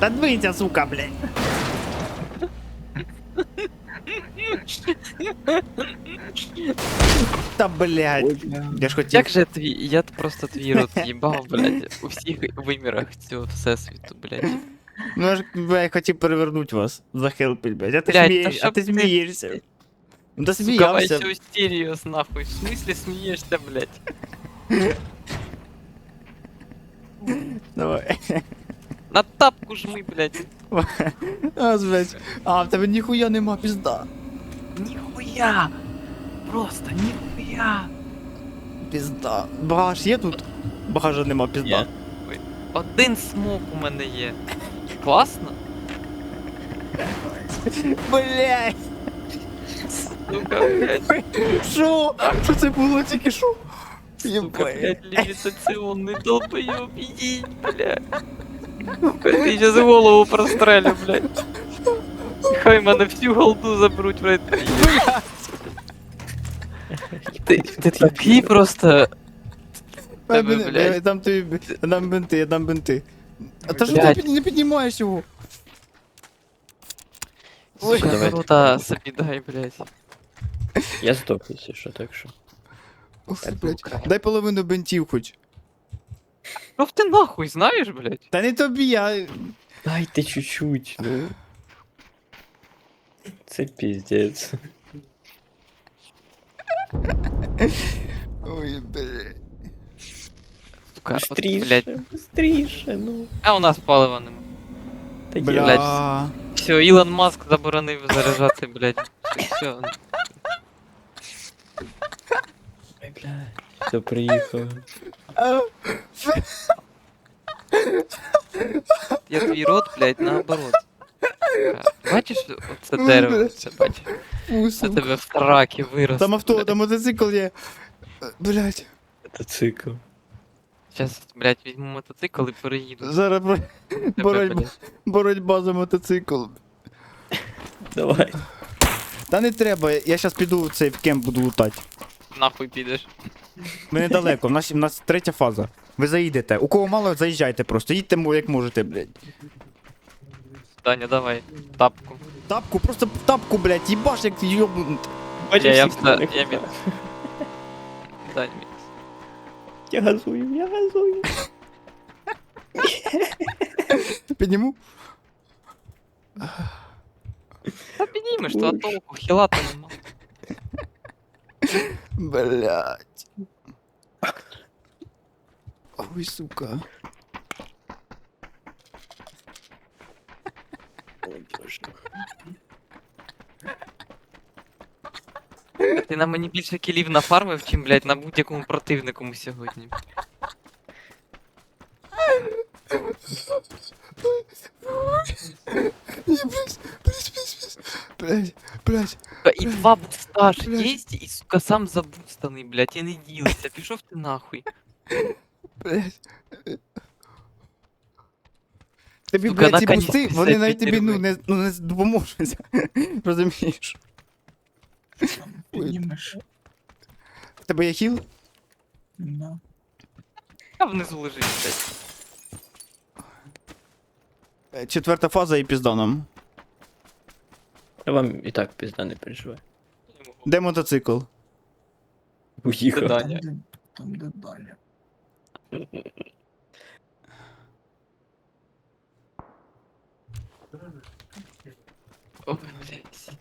Та двинься, сука, блядь. Та блядь. Я ж хотів. Як же твій, я просто твій рот їбав, блядь, у всіх вимірах цього всесвіту, блядь. Ну я ж блядь, хотів перевернути вас. Захелпить, блядь. А ти Блядь, смієш, та а щоб ти ти- смієшся. Ну та Сука, давай сміявся. все серйоз, нахуй. В смислі смієшся, блядь? Давай. На тапку жми, блядь. А, блядь. А, в тебе ніхуя нема, пізда. Ніхуя! Просто ніхуя! Пізда. Багаж є тут? Багажа нема, пізда. Є. Один смок у мене є. Класно? Блядь. Сука, блядь. Що? Що це було тільки що? Сука, Єбать. блядь, левитационный долбоёб, единь, блядь. Ти сейчас голову прострелю, блядь. Хай мене всю голду заберуть, блядь. Ти, ти такий просто... Тебе, Тебе, блядь. Я дам тобі, я дам бинти, я дам бинти. А то що ти Блядь. під- не піднімаєш його? Сука, давай. крута собі дай, блядь. Я здох, якщо що, так що. Так, блядь. Дай половину бинтів хоч. Ну ти нахуй, знаєш, блядь? Та не тобі, я... Дайте чуть-чуть, ну. Це піздець. Ой, блядь. Сука, от, блядь. быстріше, ну. А у нас палива нема. Та є. Бля. Все, Ілон Маск заборонив заряджати, блядь. Все, Ой, бля. Все, приїхав. Я твій рот, блядь, наоборот. Бачиш, оце дерево, це бачиш? Це тебе в тракі вирос. Там авто, там мотоцикл є. Блядь. Це цикл. Зараз, блядь, візьму мотоцикл і переїду. Зараз бро- Тебе, боротьба, блядь. боротьба за мотоцикл. Давай. Та не треба, я зараз піду в цей в кемп буду лутати. Нахуй підеш. Ми недалеко, в нас, в нас третя фаза. Ви заїдете. У кого мало, заїжджайте просто. Їдьте мо- як можете, блядь. Даня, давай, тапку. Тапку, просто тапку, блядь, їбаш, як. Бачиш, Я- я всіх вста- я хватає. Дань, мінус. Я газую, я газую. Підніму? Та піднімеш, то а толку, хілата нема. Блядь. Ой, сука. Ой, боже. Ти на мені більше кілів нафармив, чим, блядь, на будь-якому противнику сьогодні. Блядь, блядь, блядь, блядь, блядь. Сука, І два буста ж Блядь. єсть, і, сука, сам забустаний, блядь, і не ділися. Пішов ти нахуй. блядь. Тобі, Сука, блядь, ці наконець бусти, ти вони все навіть тобі ну, підтримуй. не, ну, не допоможуть. Розумієш? Піднімеш. В тебе є хіл? Да. А внизу лежить, блядь. Е, Четверта фаза і пізда нам. Я вам і так пізда не переживай. Де мотоцикл? Уїхав. Да. Там, де, там, де Даня. О, блядь.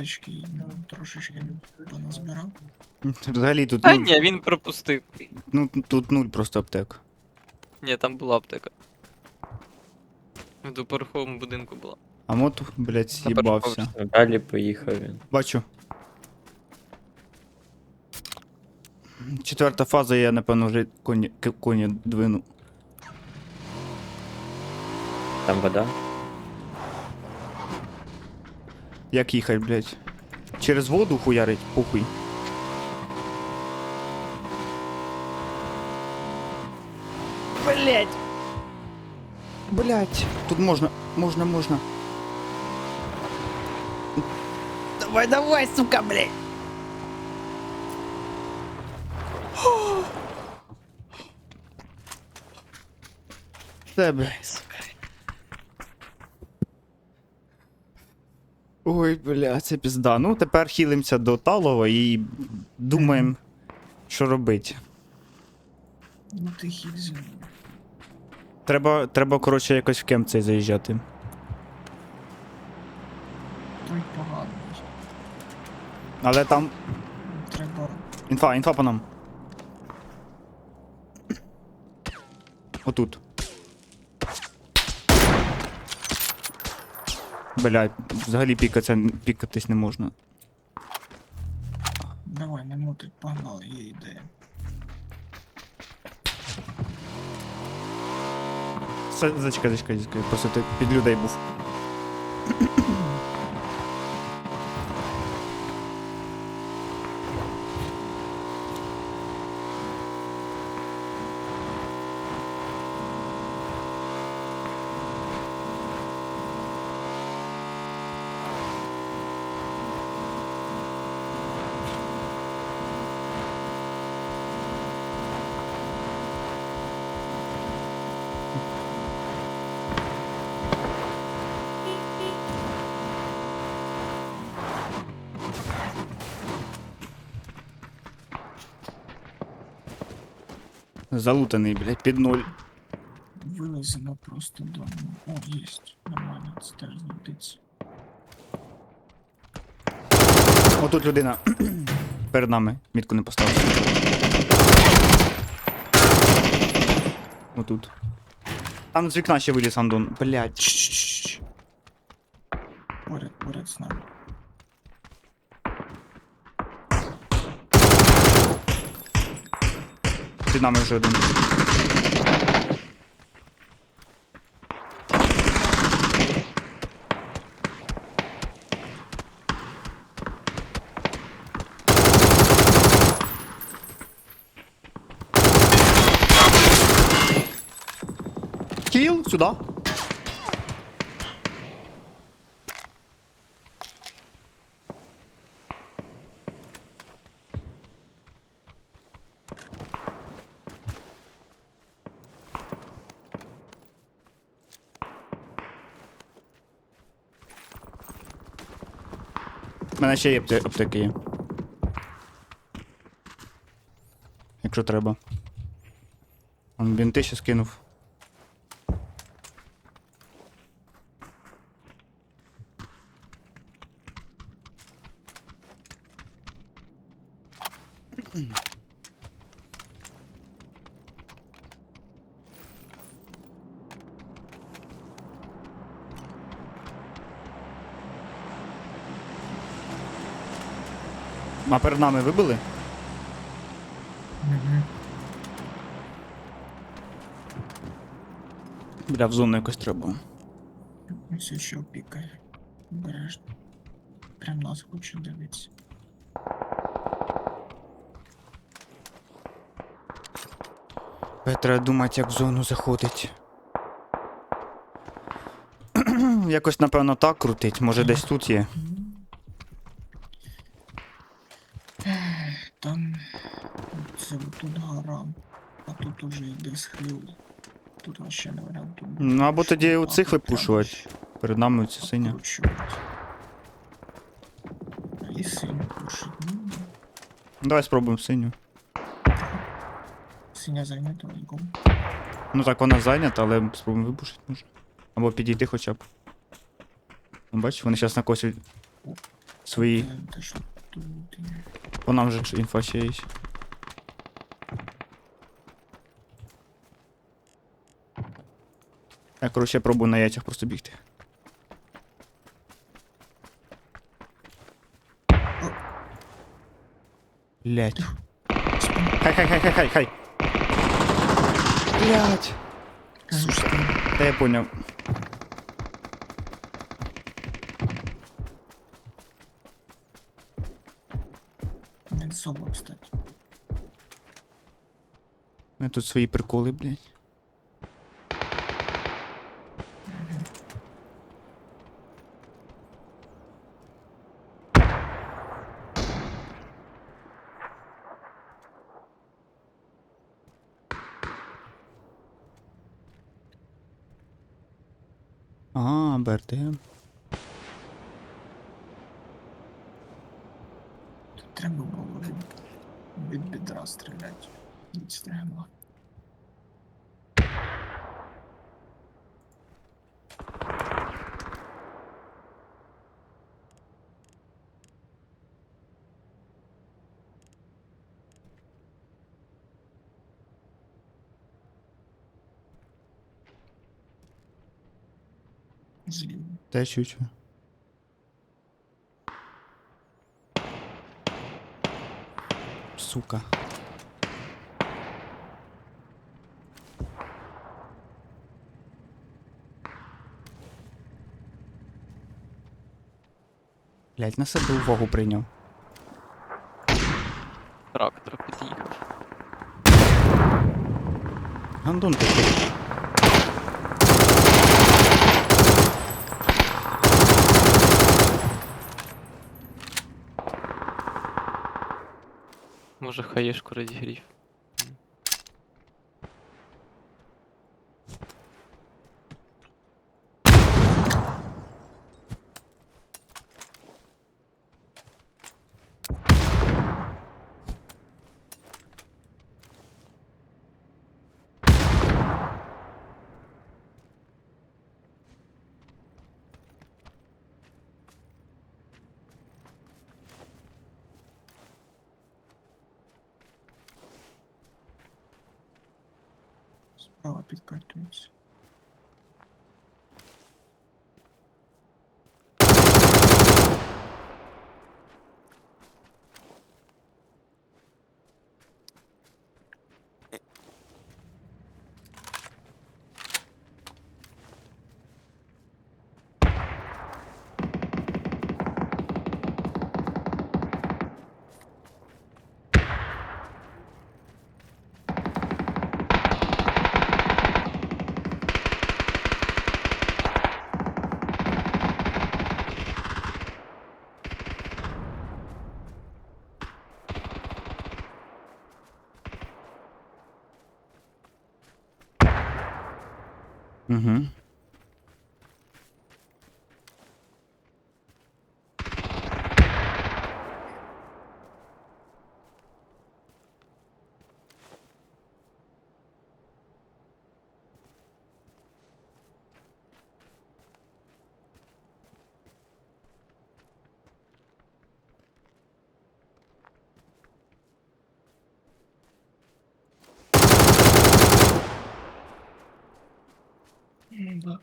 Аптечки ну, трошечки поназбирав. Взагалі тут, нуль, ні, він пропустив. ну, тут нуль просто аптек. Ні, там була аптека. В двоповерховому будинку була. А мот, блядь, На з'їбався. першому Далі поїхав він. Бачу. Четверта фаза, я напевно вже коні, к- коні двину. Там вода. Як їхать, блядь? Через воду хуярить, похуй. Блять. Блять. Тут можна, можна, можна. Давай, давай, сука, блядь. Це, блядь. Ой, бля, це пізда. Ну, тепер хілимося до Талова і думаємо, що робити. Ну ти зі. Треба, треба, коротше, якось в кемп цей заїжджати. Той поганий. Але там. Треба Інфа, інфа по нам. Отут. Блядь, взагалі пікатися, пікатись не можна. Давай, не мутить, погнали, є ідея. Зачекай, зачекай, зачекай. Просто ти під людей був. Залутаний, блядь, під ноль. Вилазимо просто до. О, єсть. Нормально, це теж знайдеться. Отут людина. Перед нами. Мітку не поставив. Отут. Там з вікна ще виліз Андон. Блядь. Чш-чш-чш. Поряд, поряд з нами. Під нами вже один. Кіл, сюди. У мене ще є апте- аптеки є. Якщо треба. Он бінти ще скинув. А перед нами вибили? Угу. Бля, в зону якось треба. Ось що пікає. Обережно. Прям нас хоче дивитися. Треба думати, як в зону заходить. Якось, напевно, так крутить, може десь тут є. Там це тут гора, а тут уже йде схил. Тут вообще не варіант. Тут Ну, або тоді у цих випушувати. Перед нами ця синя. І синю пушить. Ну, Давай спробуємо синю. синя зайнята лайком. Ну так, вона зайнята, але спробуємо вибушити може. Або підійти хоча б. Ну, бачиш, вони зараз на когось свої. По нам же інфа ще є. Я, коротше, пробую на яйцях просто бігти. Блять. Хай, хай, хай, хай, хай, хай. Блять. Слушай, Та я поняв. не соло, кстати. У мене тут свої приколи, блять. А, Тут треба було від, від бідра стріляти. Від Те чучу. Сука. Блять, на себе увагу прийняв. Трактор під'їхав. Гандон такий. Може хаєшку розігрів. spell up his cartoons. Угу. Да.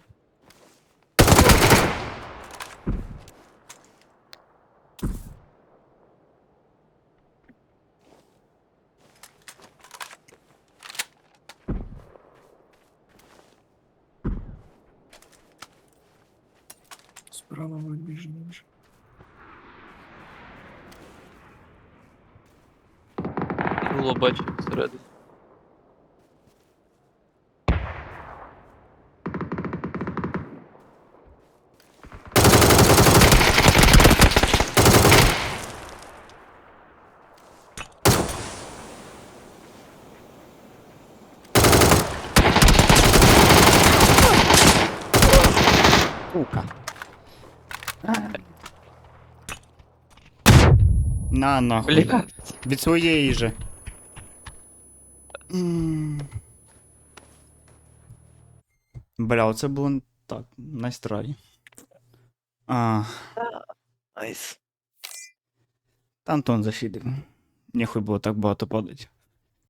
Справа вибіжніше. Було бачу всередині. Сука. На нахуй. Бля. Від своєї же. М. Бля, оце було так, найстрай. А, Найс. та Антон зафідив. Ніхуй було так багато падать.